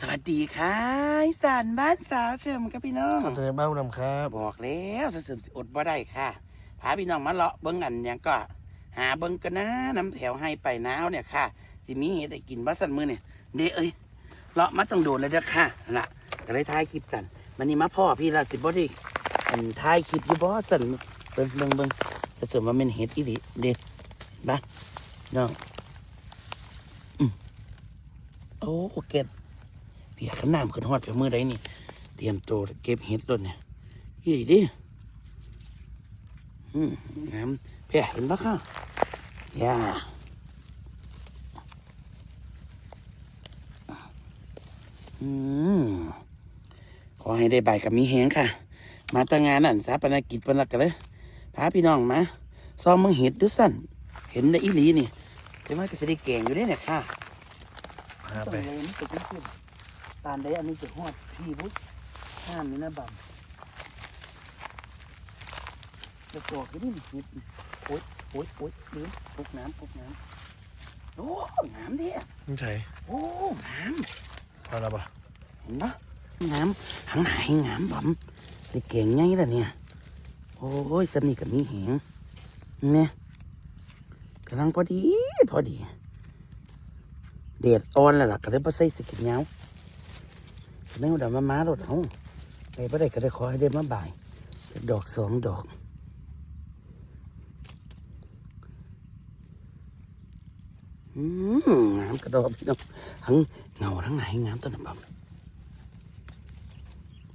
สวัสดีค่ะอีสานบ้านสาวเฉิมครับพี่น้องขอเจอบ้านนำครับบอกแล้วสาวเฉิมสิอดบ่ได้ค่ะพาพี่น้องมาเลาะเบิ้งอันหยังก็ หาเบิ้งกันนะน้ำแถวให้ไปหนาวเนี่ยค่ะสิมีเห็ดให้กินบ้าสันมือเนี่ยเด้เอ้ยเลาะมาต้องโดนเลยเด้อค่ะนั่นล่ะก็เลยถ่ายคลิปกันมันนี่มาพ่อพี่ละสิบ่ได้อันถ่ายคลิปอยู่บ่สันเบิ้งเบิ้งเบิ้งจะเสริมว่าเป็นเห็ดอีหลีเด็ดบ้าน้องอืมโอ้เก็บ เปียกขันน้ำขึ้นฮอดไปมือใดนี่ เตรียมตัวเก็บเห็ดรถเนี่ยยี่ดีดิอืมงามเปียเห็นปะค่ะย่าอืมขอให้ได้ใบกับมีแหงค่ะ มาตั้งงานนั่นสาปนกิจเป็นหลักกันเลยพาพี่น้องมาซ้อมมึงเห็ดดูสั่นเห็นได้อีหลีนี่เดี๋ยวมันก็จะได้แกงอยู่ได้เนี่ยค่ะพาไป องเลยมันจะขึ้นขึ้นตานได้อันนี้จะหอดพี่พุทธห้ามนี่นะบัมจะกอกอยู่นี่นิดโอ๊ยโอ๊ยโอ๊ยลืมพกน้ำพกน้ำโอ้น้ำเนี่ยไม่ใช่โอ้น้พอแล้วปะำเห็นปะน้ำหางหายน้ำบัมนี่เก่งไงล่ะเนี่ย โอ้ยสนิทกับมีเหงเนี่ยกำลังพอดี พอดี เดดอ่อนแล้วล่ะก็เลยมาใส่สกินเงาเนื้อดำมาม้ารถเขาไปบ่ได้ก็ได้ขอให้ได้มาบ่ายสักดอกสองดอกอืมงามกระดอกพี่น้องทั้งเงาทั้งไหนงามต้นน้ำบำ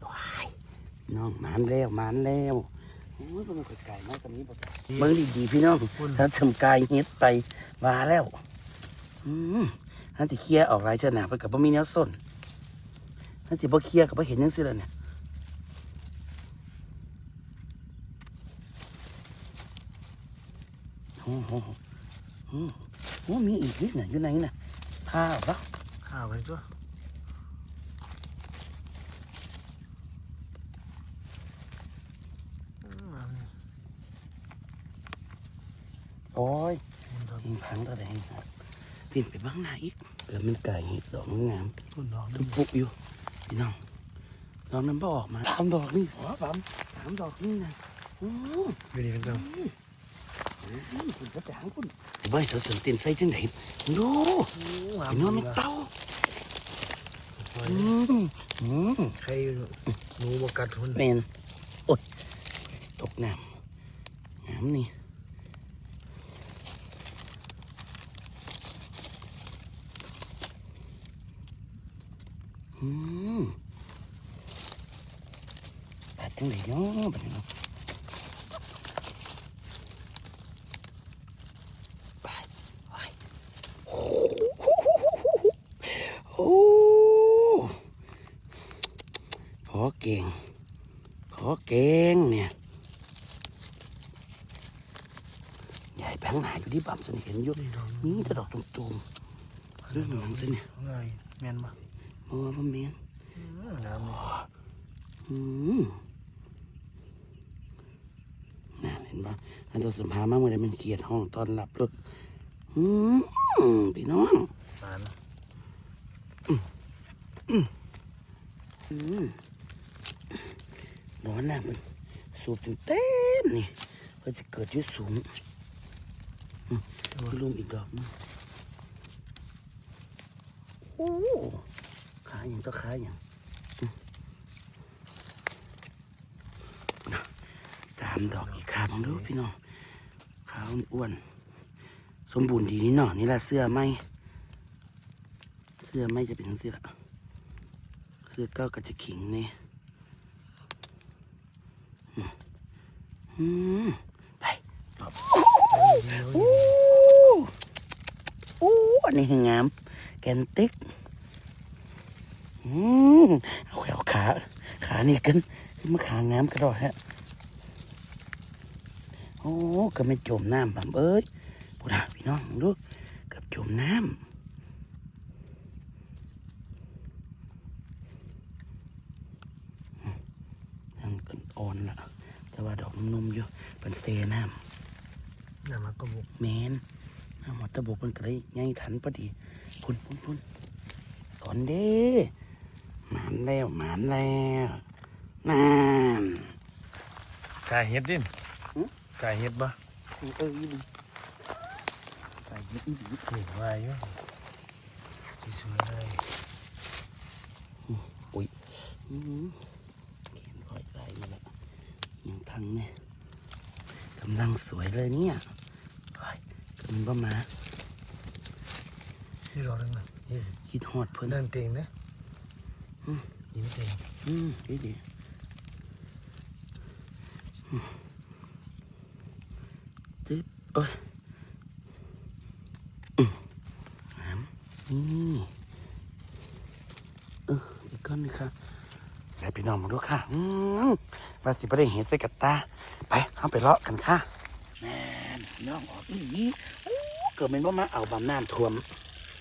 ว้ายน้องหมันแล้วหมันแล้วโอ้ยมันไก่มากตอนนี้บ่ได้เบิ่งดีๆพี่น้องถ้าสำกายเฮ็ดไปว่าแล้วอืมอันที่เคลียร์ออกหลายเท่าหนาไปกับบ่มีแนวส้น อันที่บ่เคลียร์กับบ่เห็นยังสิแล้วเนี่ยโอ้โหโอ้โหโอ้มีอีกนิดน่ะอยู่ไหนน่ะผ้าปะข้าวไปก็อืมโอ้ยมันทยิงพังตะแดงครับปิ่นไปบ้างหน้าอีกเกิดมันไก่เห็ดดอกงามำต้นดอกๆทุนี่กปุกอยู่ พี่น้องดอกนั้นบ่ออกมาสามดอกนี่หัวปั๊มสามดอกนี่นะโอ้ไม่ดีกันจังคุณกระจางคุณใบเสือเสือเต็มใส่จังไหนดูงาไอ้มเนื้อดีมันละเต้าอืมอืมใครหนูบกัดทุนเป็นอดตกน้ำน้ำนี่ ปาดจังไหนเนาะบัดนี้เนาะไปไปโอ้โหพอเก่งพอเก่งเนี่ยใหญ่แบงหนาอยู่ที่ปั๊มสนิทเห็นอยุนี่ดอกมีแต่ดอกตุ่มๆเรื่องหนังสิเนี่ยไงแมนปะ โอ้พ่อเมียนอืมงามนี่อืมน่าเห็นปะอันตัวสัมภาระมาเมื่อใดมันเขียดห้องตอนหลับลึกอืมพี่น้องหวานอืมร้อนน่ะมันสูบเต็มเต็มๆนี่ก็จะเกิดอยุ่สูงพี่ลุมอีกดอกนึงโอ้ ขายอย่างก็ขายอย่างสามดอกอีกขาบังดูพี่น้องขาวอ้วนสมบูรณ์ดีนี่เนาะนี่แหละเสื้อไหมเสื้อไหมจะเป็นเสื้อละคือก็กระจะขิงนี่อืมอืมไปจบโอ้โอ้อันนี้คืองามแกนติ๊ก เอาแขวขา ขานี่กันขึ้นมาขางามกระโดดฮะ โอ้ก็ไม่จมน้ำบัมเอ้ยพูดหาพี่น้องดูเกับจมน้ำยังกันอ่อนละแต่ว่าดอกนุ่มๆอยู่เป็นเซน้น้ำมันก็บุกำแมนน้ำหมดตะบกมันก็ได้ไงทันพอดีพุ่นพุ่นพุ่นสอนเด้านแล้วหมานแล้วนั่นกายเฮ็ดดินหึกายเฮ็ดบ่เอออีหลีใส่เยอะอีหลีเห็นว่าอยู่ที่สวยเลยอืมเขียนคอยใส่นี่แหละยังทังเนี่ยกำลังสวยเลยเนี่ยโอ้ยกินบ่มาที่เราเรื่องนั้นนี่คิดฮอดเพิ่นนั่นเต็งนะ อืมหินเต็งอืมดีดีอืมจึ๊บโอ้ยอืมหามนี่เอออีกก้อนหนึงค่ะไปพี่น้องมาดูค่ะอืมว่าสิบ่ได้เห็นใส่กับตา ไปเข้าไปเลาะกันค่ะแม่นพี่น้องออกอีหลีอู้เกิดเป็นว่ามาเอาบำน้ำท่วม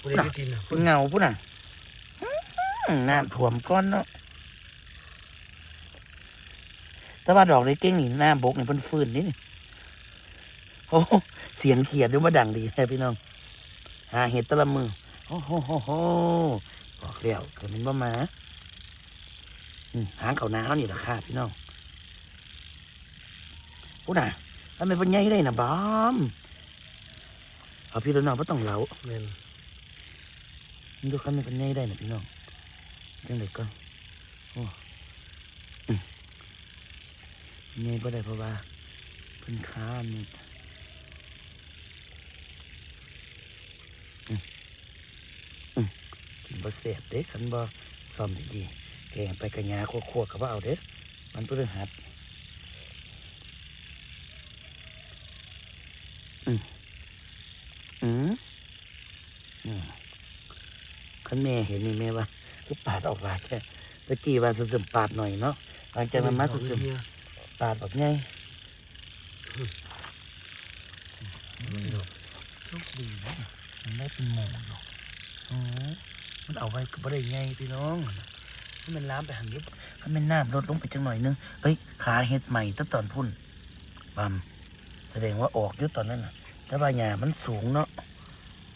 ผู้ใดที่ดินน่ะเงาพุ่นน่ะอื้อ น้ำท่วมก้อนเนาะแต่ว่าดอกเล็กเก้งนี่หน้าบกนี่เพิ่นฟื้นนี่นี่โอ้โหเสียงเขียดดูว่าดังดีแท้พี่น้อง หาเห็ดแตะละมือโอ้โหโหโหบอกแล้วเกิดเป็นบ่มาอืมหางเขาหนาวนี่แหละค่ะพี่น้องพูดน่ะทำไมเป็นใหญ่ได้น่ะบอมเอาพี่แล้วน้องบ่ต้องเหลาแม่นมึงดูคำนี้เป็นไงได้นะพี่น้อง จังเด็กก่อนโอ้อืมไงบ่ได้เพราะว่าเพิ่นค้าอันนี่กินบ่แซ่บเด้คันบ่ซ่อมดีๆแกงไปกระยาคั่วๆก็บ่เอาเด้มันเพิ่งหัดอืมอืมอืมคันแม่เห็นนี่แม่ว่า ก็ปาดออกหลายแค่ตะกี้ว่าสึมๆปาดหน่อยเนาะหลังจากนั้นมาสึมเฮียๆปาดแบบไงโชคดีนะมันได้เป็นหมูอยู่อ๋อมันเอาไว้ก็บ่ได้ไงพี่น้องให้มันล้ามไปหันยุบให้มันน้ำลดลงไปจังหน่อยนึงเอ้ยขาเห็ดใหม่ตั้งตอนพุ่นปั๊มแสดงว่าออกเยอะตอนนั้นน่ะแต่ว่าหญ้ามันสูงเนาะ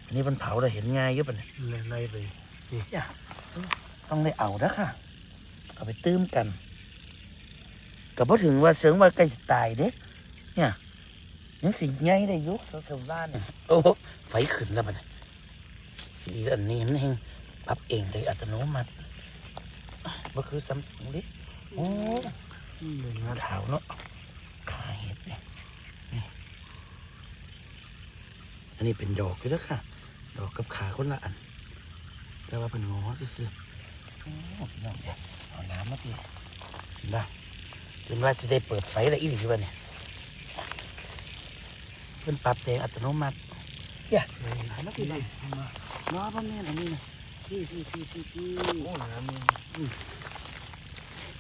อันนี้มันเผาได้เห็นง่ายเยอะปะเนี่ยไล่ไปนี่อย่า ต้องได้เอานะค่ะ เอาไปตื้มกันก็พอถึงว่าเสียงว่าใกล้ตายเด้เนี่ยยังสีไงได้ยุเสาๆบ้านเนี่ยโอ้โหไฟขึ้นแล้วมันสีอันนี้มันเองปรับเองโดยอัตโนมัติก็คือซัมซุงดิโอ้เงัดขาวเนาะขาเห็ดเนี่ยนี่อันนี้เป็นดอกเลยนะค่ะ ดอกกับขาคนละอัน แต่ว่าเป็นงอซื่อ พี่น้องเดี๋ยวเอาน้ำมาพี่เห็นปะเป็นว่าจะได้เปิดไฟอะไรอีกหรือเปล่าเนี่ยเป็นปรับแสงอัตโนมัติเฮียเฮ้ยน้ำมาพี่นี่บ้างมาล้อบ้านแม่อันนี้นะพี่พี่พี่พี่พี่โอ้น้ำนี่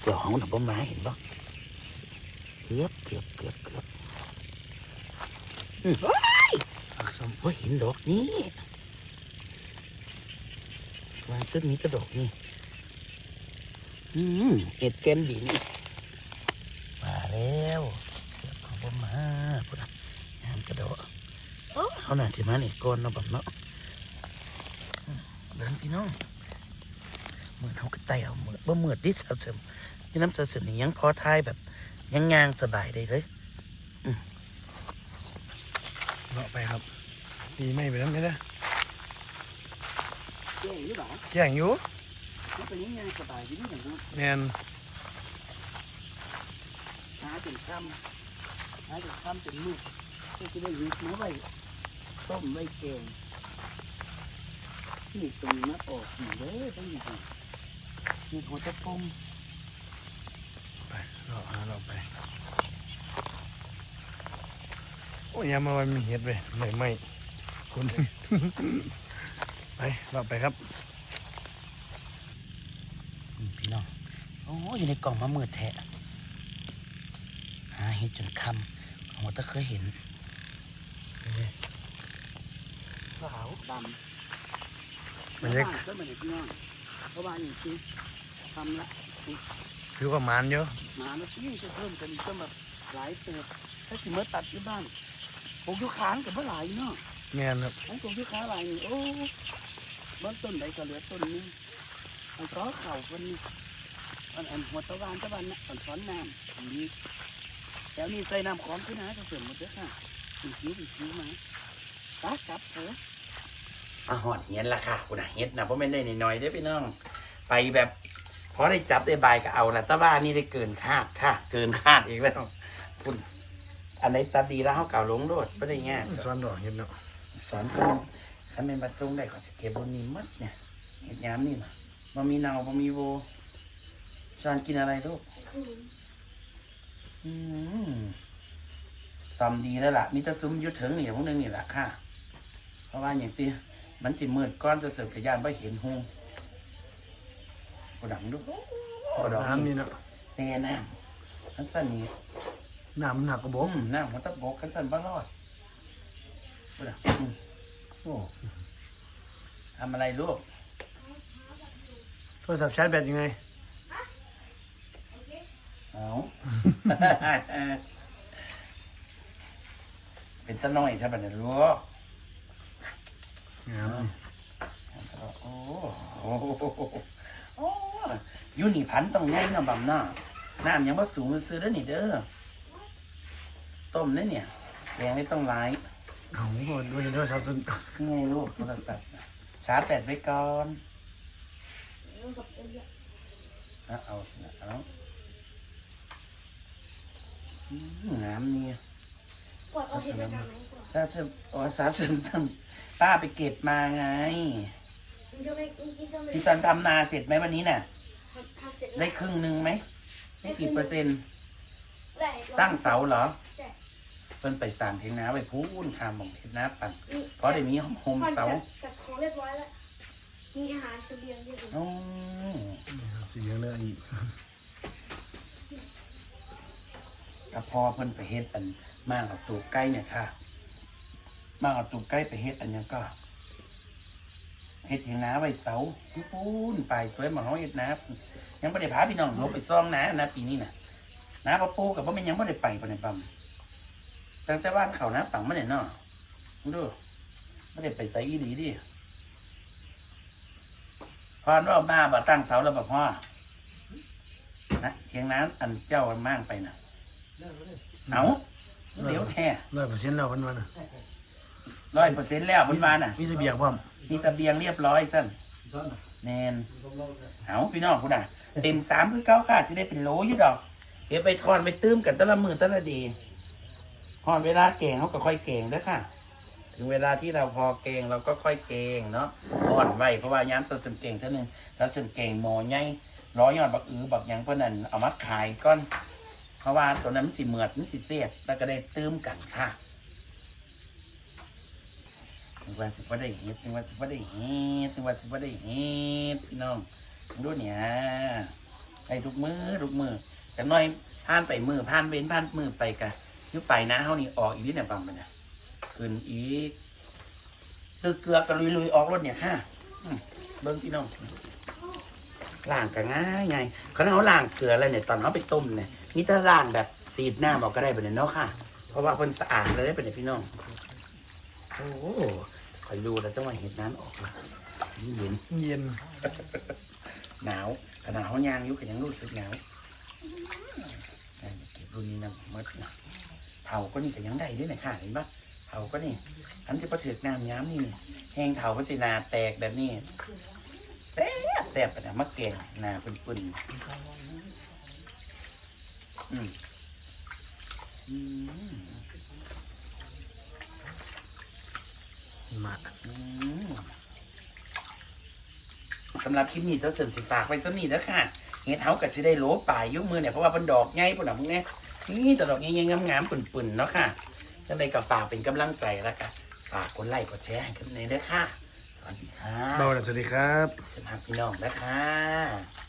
เดี๋ยวห้องหนับไม้เห็นปะเกือบเกือบเกือบเกือบอืมผักซ้ว่าเห็นดอกนี้วางต้นนี้ก็ดอกนี่อืม เห็ดแก้มดีนี่มาแล้วเกือบของผมมาพุ่นนะงามกระโดดโอ้เอาหน่าที่มันอีกก้อนเนาะบัดเนาะอืมเดินพี่น้องเหมือนเขาก็ไต่เอาเหมือนบ่เหมือนดิสเอาเสริมนี่น้ำเสริมนี่ยังพอทายแบบยังงางสบายได้เลยำเลาะไปครับตีไม่ไปนั้นไหมนะเจ๊หรือเปล่าแก่งอยู่ มันเป็นยังไงสบายดีนี่อย่างนี้แมนหาจนค่ำหาจนค่ำเป็นลูกก็จะได้ยุบมาไว้ต้มไว้แกงนี่ตรงนักออกหนึ่งเลยต้องอยู่ดีนี่หัวตะปมไปเลาะหาเราะไป โอ้ยยามมาวันมีเห็ดไปไม่ไม่คนไปเลาะไปครับ อืมพี่น้อง โอ้อยู่ในกล่องมะมืดแทะหาเห็ดจนค่ำหัวตะเคยเห็นขาวดำมันยังก็เหมือนพี่น้องเพราะว่าอย่างที่ทำละคือว่ามันเยอะมาแล้วที่จะเพิ่มกันอีกก็แบบหลายเติบถ้าสิเมื่อตัดที่บ้านปลูกยุค้างกับเมื่อหลายเนาะแมนครับทั้งปลูกยุค้าหลายนี่โอ้เบื้องต้นใดก็เหลือต้นนึงเอาซ้อเข่าคนนี้ อันอันหัวตะวันตะวันนะอันซ้อนน้ำอันนี้แล้วนี่ใส่น้ำของขึ้นนะจะเสริมหมดเด้อค่ะเป็นคิ้วเป็นคิ้วมาปากลับเถอะอาหอดเห็นละค่ะคุณน่ะเห็ดนะเพราะไม่ได้น้อยๆเด้อพี่น้อง ไปแบบพอได้จับได้ใบายก็เอาละแตะว่านี่ได้เกินคาดค่ะ เกินคาดอีกแล้วคุณอันไหนตัดดีแล้วเขาเก่าลงโลดไม่ได้แง่สอนดอกเห็ดเนาะสอนเพิ่นถ้าเป็นประตูได้ขอสเก็บบนนี้มัดเนี่ยเห็ดยามนี่นะบ่มีเนาบ่มีโว ชอนกินอะไรลูกอืมตำดีแล้วล่ะ มีแตะซุ้มอยุดถึงนี่พวกนึงนี่แหละค่ะ เพราะว่าอย่างตีมันสิมืดก้อนจะเสิร์ฟกระยานไม่เห็นหงกระดังดูโอ้ดอกน้ำนี่นี่เนาะแน่น้ำขันสันนี่น้ำมันหักกระบอืกมน้ำมันตะบกขันสันบ้ารอดกระดังอืมโอ้ทำอะไรลูกโทรศัพท์ชาร์จแบตยังไง เอาเป็นตะน้อยใช่ปะเนี่ยลูกงามโอ้โหโอ้อยูนี่พันต้องง่ายเนาะบำหน้าน้ำยังว่าสูงซื้อแล้วนี่เด้อต้มเนี่ยเนี่ยแกงไม่ต้องไล่เอาดูเห็นโทรศัพท์สุดไงลูกโทรศัพท์ชาร์จแบตไว้ก่อนเอาเอาเอา อืมน้ำเนี่ยปวดเอาเห็ดจากไหนก่อนถ้าเธออ๋อสาซึมซึมป้าไปเก็บมาไงมันจะไม่มันจะไม่ที่ตอนทำนาเสร็จไหมวันนี้น่ะ ทำเสร็จได้ครึ่งหนึ่งไหมได้กี่เปอร์เซ็นต์ ได้ตั้งเสาเหรอใช่เพิ่นไปสั่งเทียงนาไปพูนทำของเทียงนาปั่นเพราะได้มีโฮมเสาจัดของเรียบร้อยแล้ว มีอาหารเสบียงเยอะ อ๋อ เสียงเลยอีก ก็พอเพิ่นไปเฮ็ดอันมากกับตูใกล้เนี่ยค่ะ มากกับตูใกล้ไปเฮ็ดอันยังก็เฮ็ดเทียงนาไว้เสาพูนไปสวยมาเฮาเฮ็ดนายังไม่ได้พาพี่น้องลงไปซ่องนานะปีนี้น่ะน้าปะปูกับว่ามันยังไม่ได้ไปปนในปั๊มตั้งแต่บ้านเขานะปังไม่ได้เนาะดูไม่ได้ไปใส่อีหลีดิพอนว่ามาบ่ตั้งเสาแล้วบ่พ่อนะเทียงน้ำอันเจ้ามันมั่งไปน่ะ เอาเดี๋ยวแท้ร้อยเปอร์เซ็นต์แล้ววันวันน่ะร้อยเปอร์เซ็นต์แล้วมันมาน่ะ มีเสบียงพร้อมมีตะเบียงเรียบร้อยสั้นแนนเอาพี่น้องคุณน่ะเต็มสามคือเก้าค่ะที่ได้เป็นโหลอยู่ดอกเดี๋ยวไปทอนไปตื้มกันแตะละมือแตะละดีทอนเวลาเก่งเขาก็ค่อยเก่งเด้อค่ะ ถึงเวลาที่เราพอเก่งเราก็ค่อยเก่งเนาะอ่อนไว้เพราะว่าย้ำตัวส่วนเก่งเท่านึงเราส่วนเก่งหมอใหญ่ร้อยยอดบักอือบักหยังเพื่อนนั่นเอามาขายก้อน เพราะว่าตัวนั้นมันสิเหมือดมันสิเสียดแล้วก็ได้ตื้มกันค่ะถึงวันสิว่าได้เฮ็ดถึงวันสิว่าได้เฮ็ดถึงวันสิว่าได้เฮ็ดพี่น้องดูเนี่ยได้ทุกมือทุกมือแต่น้อยผ่านไปมือผ่านเว้นผ่านมือไปกะยุบไปนะเฮานี่ออกอีกนิดเนี่ยบางมันเนี่ยขึ้นอีกคือเกลือก็ลุยๆออกรถเนี่ยค่ะเบิ้งพี่น้องล้างก็ง่ายไงเขาเอาล้างเกลืออะไรเนี่ยตอนเขาไปต้มเนี่ย นี่ถ้าล้างแบบสีดหน้าบอกก็ได้เป็นเนาะค่ะ เพราะว่าคนสะอาดเลยได้เป็นพี่น้อง โอ้โหคอยดูแล้วต้องมาเห็นน้ำออกมาเย็นเย็นหนาวขนาดเขายางอยุก็ยังรู้สึกหนาวอ่าเก็บรุ่นนี้นะมัดนะเผาก็นี่ก็ยังได้ด้วยนะค่ะเห็นปะเผาก็นี่อันที่ประถือกน้ำย้ำนี่นี่แห้งเผาพัสนาแตกแบบนี้แซ่บแซ่บไปนะมะเกงหนาปุนๆอื มอืมมาอืมสำหรับคลิปนี้เจ้าเสริมสิฝากไว้ต้นนี้แล้วค่ะเฮ็ดเฮากับสิได้โหลป่ายอยุ่มือเนี่ยเพราะว่าเป็นดอกไงปุ่นน่ะพวกเนี้ยนี่แต่ดอกไงงามๆปุ่นๆเนาะค่ะจังไดก็ฝากเป็นกำลังใจแล้วกันฝากกดไลค์กดแชร์ให้กันในเด้อค่ะ สวัสดีค่ะเบาแล้วสวัสดีครับสวัสดีพี่น้องนะคะ